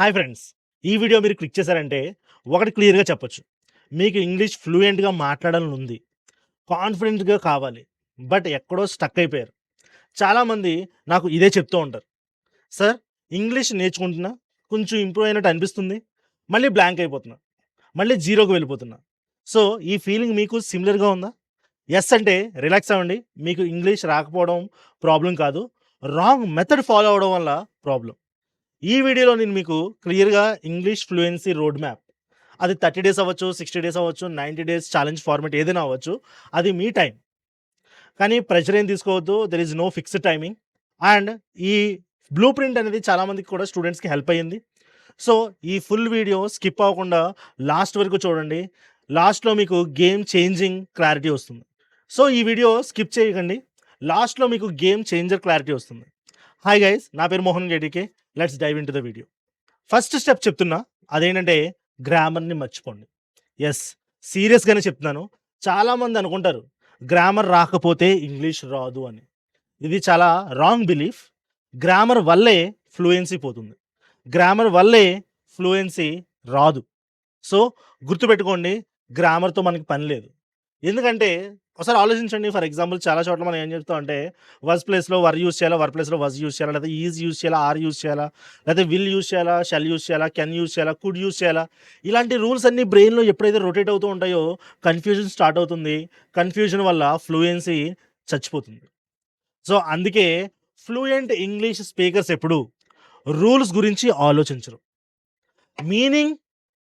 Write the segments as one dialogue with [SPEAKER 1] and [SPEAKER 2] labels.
[SPEAKER 1] Hi friends ఈ video మీరు click చేశారంటే ఒకటి క్లియర్గా చెప్పొచ్చు. మీకు ఇంగ్లీష్ ఫ్లూయెంట్గా మాట్లాడాలని ఉంది. కాన్ఫిడెంట్గా కావాలి. బట్ ఎక్కడో స్టక్ అయిపోయారు. చాలామంది నాకు ఇదే చెప్తూ ఉంటారు. సార్ ఇంగ్లీష్ నేర్చుకుంటున్నా కొంచెం ఇంప్రూవ్ అయినట్టు అనిపిస్తుంది మళ్ళీ బ్లాంక్ అయిపోతున్నా మళ్ళీ జీరోకి వెళ్ళిపోతున్నా. సో ఈ ఫీలింగ్ మీకు సిమిలర్గా ఉందా? ఎస్ అంటే రిలాక్స్ అవ్వండి. మీకు ఇంగ్లీష్ రాకపోవడం ప్రాబ్లం కాదు. రాంగ్ మెథడ్ ఫాలో అవడం వల్ల ప్రాబ్లం ఈ వీడియోలో నేను మీకు క్లియర్గా ఇంగ్లీష్ ఫ్లూయెన్సీ రోడ్ మ్యాప్ అది థర్టీ డేస్ అవ్వచ్చు సిక్స్టీ డేస్ అవ్వచ్చు నైంటీ డేస్ ఛాలెంజ్ ఫార్మేట్ ఏదైనా అవ్వచ్చు అది మీ టైం. కానీ ప్రెషర్ ఏం తీసుకోవద్దు there is no fixed timing and ఈ బ్లూ ప్రింట్ అనేది చాలామందికి కూడా స్టూడెంట్స్కి హెల్ప్ అయ్యింది. సో ఈ ఫుల్ వీడియో స్కిప్ అవ్వకుండా లాస్ట్ వరకు చూడండి. లాస్ట్లో మీకు గేమ్ చేంజింగ్ క్లారిటీ వస్తుంది. సో ఈ వీడియో స్కిప్ చేయకండి. లాస్ట్లో మీకు గేమ్ చేంజర్ క్లారిటీ వస్తుంది. హాయ్ గైస్ నా పేరు Mohan గేటికే. Let's dive into the video first step చెప్తున్నా అదేంటంటే గ్రామర్ని మర్చిపోండి. ఎస్ సీరియస్గానే చెప్తున్నాను. చాలామంది అనుకుంటారు గ్రామర్ రాకపోతే ఇంగ్లీష్ రాదు అని. ఇది చాలా రాంగ్ బిలీఫ్ గ్రామర్ వల్లే ఫ్లూయెన్సీ పోతుంది. గ్రామర్ వల్లే ఫ్లూయెన్సీ రాదు. సో గుర్తుపెట్టుకోండి గ్రామర్తో మనకి పని లేదు. ఎందుకంటే ఒకసారి ఆలోచించండి. ఫర్ ఎగ్జాంపుల్ చాలా చోట్ల మనం ఏం చెప్తాం అంటే వర్స్ ప్లేస్లో వర్ యూస్ చేయాలా? వర్ ప్లేస్లో వజ్ యూస్ చేయాలా? లేదా ఈజ్ యూస్ చేయాలా? ఆర్ యూస్ చేయాలా? లేదా విల్ యూస్ చేయాలా? షెల్ యూస్ చేయాలా? కెన్ యూస్ చేయాలా? కుడ్ యూస్ చేయాలా? ఇలాంటి రూల్స్ అన్ని బ్రెయిన్లో ఎప్పుడైతే రొటేట్ అవుతూ ఉంటాయో కన్ఫ్యూజన్ స్టార్ట్ అవుతుంది. కన్ఫ్యూజన్ వల్ల ఫ్లూయెన్సీ చచ్చిపోతుంది. సో అందుకే ఫ్లూయెంట్ ఇంగ్లీష్ స్పీకర్స్ ఎప్పుడు రూల్స్ గురించి ఆలోచించరు. మీనింగ్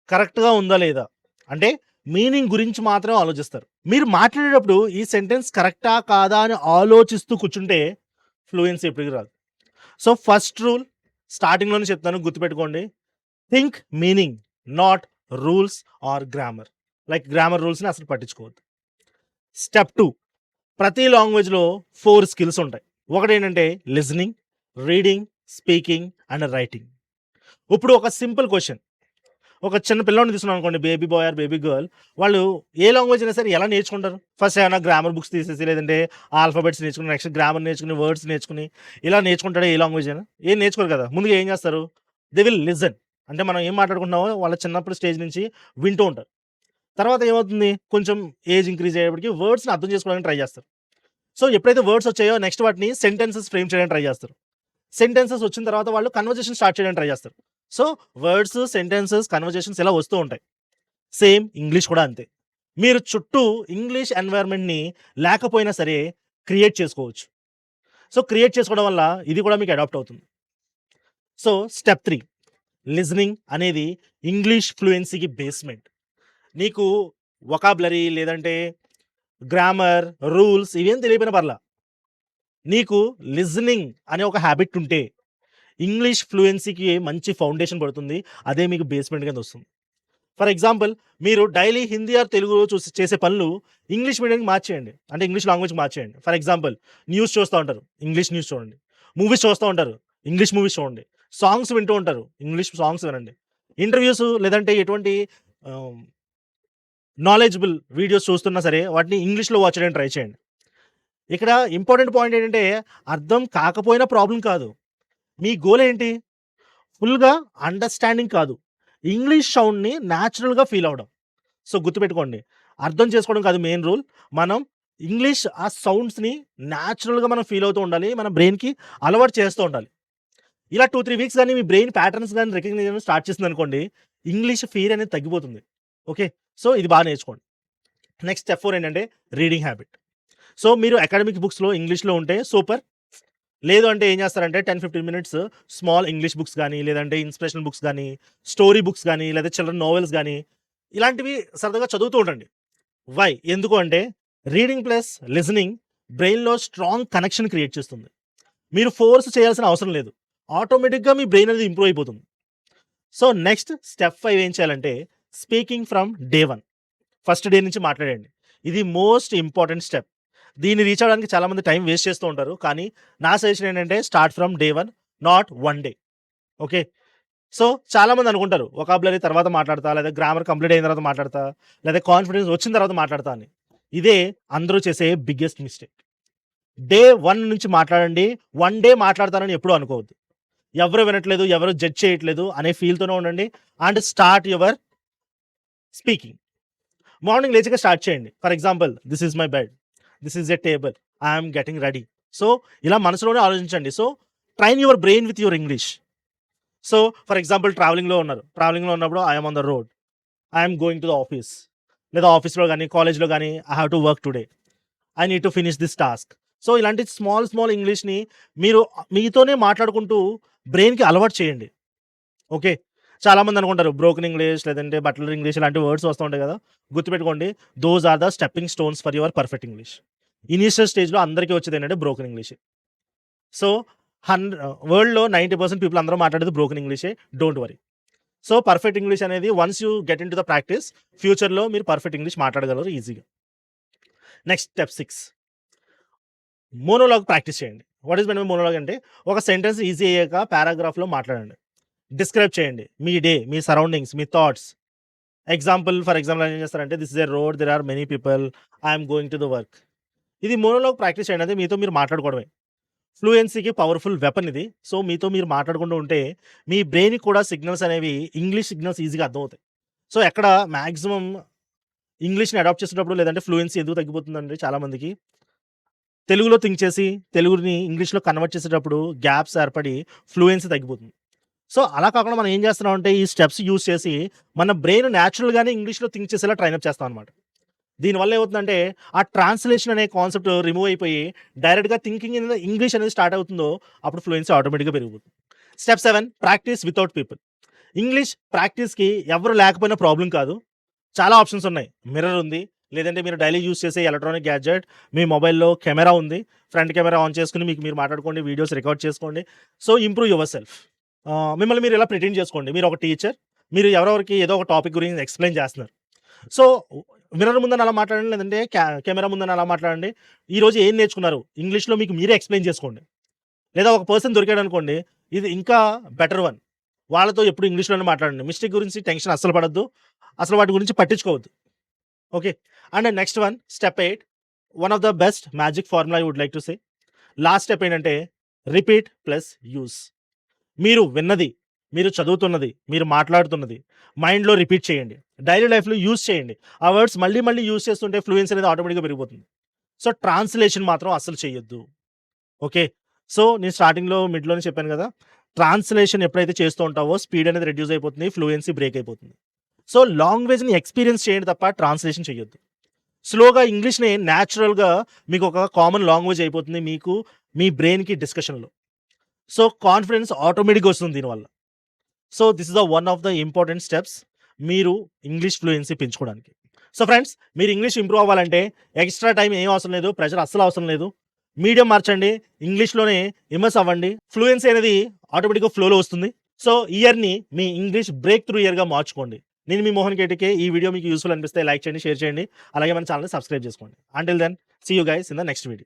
[SPEAKER 1] కరెక్ట్గా ఉందా లేదా? అంటే మీనింగ్ గురించి మాత్రం ఆలోచిస్తారు. మీరు మాట్లాడేటప్పుడు ఈ సెంటెన్స్ కరెక్టా కాదా అని ఆలోచిస్తూ కూర్చుంటే ఫ్లూయెన్సీ ఎప్పటికి రాదు. సో ఫస్ట్ రూల్ స్టార్టింగ్లోనే చెప్తాను గుర్తుపెట్టుకోండి. Think meaning not rules or grammar. Like grammar రూల్స్ని అసలు పట్టించుకోవద్దు. స్టెప్ టూ ప్రతి లాంగ్వేజ్లో ఫోర్ స్కిల్స్ ఉంటాయి. ఒకటి ఏంటంటే listening reading speaking and writing. ఇప్పుడు ఒక సింపుల్ క్వశ్చన్. ఒక చిన్న పిల్లని తీసుకున్నాం అనుకోండి baby boy or baby girl వాళ్ళు ఏ లాంగ్వేజ్ అయినా సరే ఎలా నేర్చుకుంటారు? ఫస్ట్ ఏమైనా గ్రామర్ బుక్స్ తీసేసి లేదంటే ఆల్ఫాబెట్స్ నేర్చుకుని నెక్స్ట్ గ్రామర్ నేర్చుకుని వర్డ్స్ నేర్చుకుని ఇలా నేర్చుకుంటాడు ఏ లాంగ్వేజ్ అయినా? ఏం నేర్చుకోరు కదా ముందుగా ఏం చేస్తారు? దే విల్ లిజన్ అంటే మనం ఏం మాట్లాడుకుంటున్నామో వాళ్ళ చిన్నప్పుడు స్టేజ్ నుంచి వింటూ ఉంటారు. తర్వాత ఏమవుతుంది? కొంచెం ఏజ్ ఇంక్రీజ్ అయ్యేప్పటికి వర్డ్స్ని అర్థం చేసుకోవడానికి ట్రై చేస్తారు. సో ఎప్పుడైతే వర్డ్స్ వచ్చాయో నెక్స్ట్ వాటిని సెంటెన్సెస్ ఫ్రేమ్ చేయడానికి ట్రై చేస్తారు. సెంటెన్సెస్ వచ్చిన తర్వాత వాళ్ళు కన్వర్జేషన్ స్టార్ట్ చేయడానికి ట్రై చేస్తారు. సో వర్డ్స్ సెంటెన్సెస్ కన్వర్జేషన్స్ ఇలా వస్తూ ఉంటాయి. సేమ్ ఇంగ్లీష్ కూడా అంతే. మీరు చుట్టూ ఇంగ్లీష్ ఎన్వైర్న్మెంట్ని లేకపోయినా సరే క్రియేట్ చేసుకోవచ్చు. సో క్రియేట్ చేసుకోవడం వల్ల ఇది కూడా మీకు అడాప్ట్ అవుతుంది. సో స్టెప్ త్రీ లిజనింగ్ అనేది ఇంగ్లీష్ ఫ్లూయెన్సీకి బేస్మెంట్. నీకు వొకాబులరీ లేదంటే గ్రామర్ రూల్స్ ఇవేం తెలియపోయిన పర్లా. నీకు లిజనింగ్ అనే ఒక హ్యాబిట్ ఉంటే ఇంగ్లీష్ ఫ్లూయెన్సీకి మంచి ఫౌండేషన్ పడుతుంది. అదే మీకు బేస్మెంట్ కింద వస్తుంది. ఫర్ ఎగ్జాంపుల్ మీరు డైలీ హిందీ ఆర్ తెలుగులో చూసి చేసే పనులు ఇంగ్లీష్ మీడియంకి మార్చేయండి. అంటే ఇంగ్లీష్ లాంగ్వేజ్ మార్చేయండి. ఫర్ ఎగ్జాంపుల్ న్యూస్ చూస్తూ ఉంటారు. ఇంగ్లీష్ న్యూస్ చూడండి. మూవీస్ చూస్తూ ఉంటారు. ఇంగ్లీష్ మూవీస్ చూడండి. సాంగ్స్ వింటూ ఉంటారు. ఇంగ్లీష్ సాంగ్స్ వినండి. ఇంటర్వ్యూస్ లేదంటే ఎటువంటి నాలెడ్జబుల్ వీడియోస్ చూస్తున్నా సరే వాటిని ఇంగ్లీష్లో వాచ్ చేయడానికి ట్రై చేయండి. ఇక్కడ ఇంపార్టెంట్ పాయింట్ ఏంటంటే అర్థం కాకపోయినా ప్రాబ్లం కాదు. మీ గోల్ ఏంటి? ఫుల్గా అండర్స్టాండింగ్ కాదు. ఇంగ్లీష్ సౌండ్ని న్యాచురల్గా ఫీల్ అవడం సో గుర్తుపెట్టుకోండి. అర్థం చేసుకోవడం కాదు మెయిన్ రూల్. మనం ఇంగ్లీష్ ఆ సౌండ్స్ని న్యాచురల్గా మనం ఫీల్ అవుతూ ఉండాలి. మన బ్రెయిన్కి అలవాటు చేస్తూ ఉండాలి. ఇలా టూ త్రీ వీక్స్ కానీ మీ బ్రెయిన్ ప్యాటర్న్స్ కానీ రికగ్నైజ్ స్టార్ట్ చేసింది అనుకోండి ఇంగ్లీష్ ఫీర్ అనేది తగ్గిపోతుంది. ఓకే? సో ఇది బాగా నేర్చుకోండి. నెక్స్ట్ స్టెప్ ఫోర్ ఏంటంటే రీడింగ్ హ్యాబిట్. సో మీరు అకాడమిక్ బుక్స్లో ఇంగ్లీష్లో ఉంటే సూపర్. లేదు అంటే ఏం చేస్తారంటే ten fifteen minutes small English books కానీ లేదంటే ఇన్స్పిరేషనల్ బుక్స్ కానీ స్టోరీ బుక్స్ కానీ లేదా చిల్డ్రన్ నావెల్స్ కానీ ఇలాంటివి సరదాగా చదువుతూ ఉండండి. వై ఎందుకు అంటే రీడింగ్ ప్లస్ లిజనింగ్ బ్రెయిన్లో స్ట్రాంగ్ కనెక్షన్ క్రియేట్ చేస్తుంది. మీరు ఫోర్స్ చేయాల్సిన అవసరం లేదు. ఆటోమేటిక్గా మీ బ్రెయిన్ అనేది ఇంప్రూవ్ అయిపోతుంది. సో నెక్స్ట్ స్టెప్ ఫైవ్ ఏం చేయాలంటే speaking from day one first day నుంచి మాట్లాడండి. ఇది మోస్ట్ ఇంపార్టెంట్ స్టెప్ దీన్ని రీచ్ అవ్వడానికి చాలామంది టైం వేస్ట్ చేస్తూ ఉంటారు. కానీ నా సజెషన్ ఏంటంటే start from day one not one day. Okay? So చాలామంది అనుకుంటారు ఒకాబులరీ తర్వాత మాట్లాడతా లేదా గ్రామర్ కంప్లీట్ అయిన తర్వాత మాట్లాడతా లేదా కాన్ఫిడెన్స్ వచ్చిన తర్వాత మాట్లాడతా అని. ఇదే అందరూ చేసే బిగ్గెస్ట్ మిస్టేక్ డే వన్ నుంచి మాట్లాడండి వన్ డే మాట్లాడతానని ఎప్పుడూ అనుకోవద్దు. ఎవరు వినట్లేదు ఎవరు జడ్జ్ చేయట్లేదు అనే ఫీల్తోనే ఉండండి and start your speaking morning లేచిగా start చేయండి. For example this is my bed this is a table I'm getting ready so ఇలా మనసులోనే ఆలోచించండి. So train your brain with your English so for example ట్రావెలింగ్లో ఉన్నారు. ట్రావెలింగ్లో ఉన్నప్పుడు I'm on the road I'm going to the office లేదా ఆఫీస్లో కానీ కాలేజ్లో కానీ I have to work today I need to finish this task so ఇలాంటి small small ఇంగ్లీష్ని మీరు మీతోనే మాట్లాడుకుంటూ బ్రెయిన్కి అలవాటు చేయండి. ఓకే చాలామంది అనుకుంటారు బ్రోకెన్ ఇంగ్లీష్ లేదంటే బట్లర్ ఇంగ్లీష్ ఇలాంటి వర్డ్స్ వస్తూ ఉంటాయి కదా. గుర్తుపెట్టుకోండి those are the stepping stones for your perfect English initial స్టేజ్లో అందరికీ వచ్చేది ఏంటంటే బ్రోకెన్ ఇంగ్లీష్ సో హండ్రెడ్ వరల్డ్లో నైంటీ పర్సెంట్ పీపుల్ అందరూ మాట్లాడేది బ్రోకెన్ ఇంగ్లీషే don't worry so perfect English అనేది once you get into the practice ఫ్యూచర్లో మీరు పర్ఫెక్ట్ ఇంగ్లీష్ మాట్లాడగలరు ఈజీగా next step six monologue practice చేయండి. వాట్ ఈస్ మెన్ మోనోలాగ్ అంటే ఒక సెంటెన్స్ ఈజీ అయ్యాక పారాగ్రాఫ్లో మాట్లాడండి. డిస్క్రైబ్ చేయండి. మీ డే మీ సరౌండింగ్స్ మీ థాట్స్. ఎగ్జాంపుల్ ఫర్ ఎగ్జాంపుల్ ఏం చేస్తారంటే this is a road there are many people I'm going to the work. ఇది మోనోలాగ్ ప్రాక్టీస్ చేయండి. అది మీతో మీరు మాట్లాడుకోవడమే. ఫ్లూయెన్సీకి పవర్ఫుల్ వెపన్ ఇది. సో మీతో మీరు మాట్లాడుకుంటూ ఉంటే మీ బ్రెయిన్కి కూడా సిగ్నల్స్ అనేవి ఇంగ్లీష్ సిగ్నల్స్ ఈజీగా అర్థమవుతాయి. సో ఎక్కడ మ్యాక్సిమం ఇంగ్లీష్ని అడాప్ట్ చేసేటప్పుడు లేదంటే ఫ్లూయెన్సీ ఎందుకు తగ్గిపోతుందండి చాలామందికి? తెలుగులో థింక్ చేసి తెలుగుని ఇంగ్లీష్లో కన్వర్ట్ చేసేటప్పుడు గ్యాప్స్ ఏర్పడి ఫ్లూయెన్సీ తగ్గిపోతుంది. సో అలా కాకుండా మనం ఏం చేస్తున్నాం అంటే ఈ స్టెప్స్ యూస్ చేసి మన బ్రెయిన్ న్యాచురల్గానే ఇంగ్లీష్లో థింక్ చేసేలా ట్రైన్అప్ చేస్తాం అనమాట దీనివల్ల ఏమవుతుందంటే ఆ ట్రాన్స్లేషన్ అనే కాన్సెప్ట్ రిమూవ్ అయిపోయి డైరెక్ట్గా థింకింగ్ ఇన్ ఇంగ్లీష్ అనేది స్టార్ట్ అవుతుందో అప్పుడు ఫ్లూయెన్సీ ఆటోమేటిక్గా పెరిగిపోతుంది. Step seven practice without people English ప్రాక్టీస్కి ఎవరు లేకపోయినా ప్రాబ్లం కాదు. చాలా ఆప్షన్స్ ఉన్నాయి. మిర్రర్ ఉంది. లేదంటే మీరు డైలీ యూస్ చేసే ఎలక్ట్రానిక్ గ్యాడ్జెట్ మీ మొబైల్లో కెమెరా ఉంది. ఫ్రంట్ కెమెరా ఆన్ చేసుకుని మీకు మీరు మాట్లాడుకోండి వీడియోస్ రికార్డ్ చేసుకోండి. సో ఇంప్రూవ్ యువర్ సెల్ఫ్ మిమ్మల్ని మీరు ఇలా ప్రిటెండ్ చేసుకోండి. మీరు ఒక టీచర్ మీరు ఎవరెవరికి ఏదో ఒక టాపిక్ గురించి ఎక్స్ప్లెయిన్ చేస్తున్నారు. సో మిర్రర్ ముందని అలా మాట్లాడండి లేదంటే కెమెరా ముందని అలా మాట్లాడండి. ఈ రోజు ఏం నేర్చుకున్నారు? ఇంగ్లీష్లో మీకు మీరే ఎక్స్ప్లెయిన్ చేసుకోండి. లేదా ఒక పర్సన్ దొరికాడు అనుకోండి ఇది ఇంకా బెటర్ వన్ వాళ్ళతో ఎప్పుడు ఇంగ్లీష్లోనే మాట్లాడండి. మిస్టేక్ గురించి టెన్షన్ అస్సలు పడద్దు. అసలు వాటి గురించి పట్టించుకోవద్దు. Okay and next one step eight one of the best magic formula I would like to say last step ఏంటంటే రిపీట్ ప్లస్ యూస్ మీరు విన్నది మీరు చదువుతున్నది మీరు మాట్లాడుతున్నది మైండ్లో రిపీట్ చేయండి. డైలీ లైఫ్లో యూస్ చేయండి. ఆ వర్డ్స్ మళ్ళీ మళ్ళీ యూస్ చేస్తుంటే ఫ్లూయెన్స్ అనేది ఆటోమేటిక్గా పెరిగిపోతుంది. సో ట్రాన్స్లేషన్ మాత్రం అస్సలు చేయొద్దు. ఓకే? సో నేను స్టార్టింగ్లో మిడ్లోనే చెప్పాను కదా ట్రాన్స్లేషన్ ఎప్పుడైతే చేస్తూ ఉంటావో స్పీడ్ అనేది రెడ్యూస్ అయిపోతుంది ఫ్లూయెన్సీ బ్రేక్ అయిపోతుంది. సో లాంగ్వేజ్ని ఎక్స్పీరియన్స్ చేయండి తప్ప ట్రాన్స్లేషన్ చేయొద్దు. స్లోగా ఇంగ్లీష్ని న్యాచురల్గా మీకు ఒక కామన్ లాంగ్వేజ్ అయిపోతుంది మీకు మీ బ్రెయిన్కి డిస్కషన్లో. సో కాన్ఫిడెన్స్ ఆటోమేటిక్గా వస్తుంది దీనివల్ల. So this is the one of the important steps మీరు ఇంగ్లీష్ ఫ్లూయెన్సీ పెంచుకోవడానికి. సో ఫ్రెండ్స్ మీరు ఇంగ్లీష్ ఇంప్రూవ్ అవ్వాలంటే ఎక్స్ట్రా టైం ఏం అవసరం లేదు ప్రెషర్ అస్సలు అవసరం లేదు. మీడియం మార్చండి ఇంగ్లీష్లోనే ఇమర్స్ అవ్వండి. ఫ్లూయెన్సీ అనేది ఆటోమేటిక్గా ఫ్లోలో వస్తుంది. సో ఇయర్ని మీ ఇంగ్లీష్ బ్రేక్ త్రూ ఇయర్గా మార్చుకోండి. నేను మీ మోహన్ కేటికే ఈ వీడియో మీకు యూస్ఫుల్ అనిపిస్తే లైక్ చేయండి షేర్ చేయండి అలాగే మన ఛానల్ని సబ్స్క్రైబ్ చేసుకోండి. Until then see you guys in the next video